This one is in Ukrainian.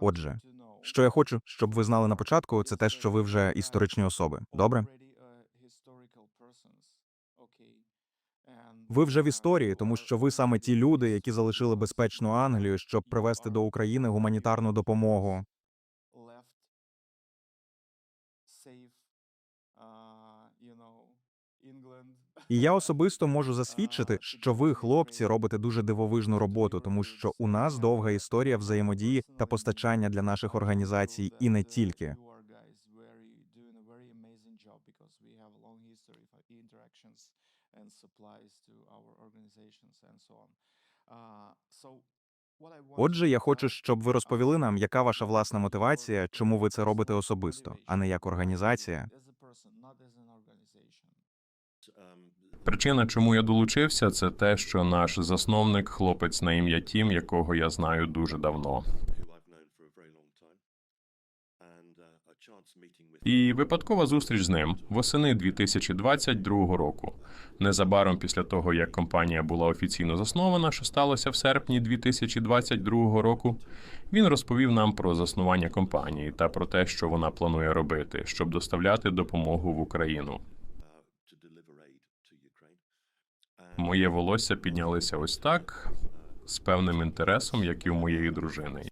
Отже, що я хочу, щоб ви знали на початку, це те, що ви вже історичні особи. Добре? Ви вже в історії, тому що ви саме ті люди, які залишили безпечну Англію, щоб привезти до України гуманітарну допомогу. І я особисто можу засвідчити, що ви, хлопці, робите дуже дивовижну роботу, тому що у нас довга історія взаємодії та постачання для наших організацій, і не тільки. Отже, я хочу, щоб ви розповіли нам, яка ваша власна мотивація, чому ви це робите особисто, а не як організація. Причина, чому я долучився, це те, що наш засновник, хлопець на ім'я Тім, якого я знаю дуже давно. І випадкова зустріч з ним восени 2022 року. Незабаром після того, як компанія була офіційно заснована, що сталося в серпні 2022 року, він розповів нам про заснування компанії та про те, що вона планує робити, щоб доставляти допомогу в Україну. Моє волосся піднялися ось так, з певним інтересом, як і у моєї дружини.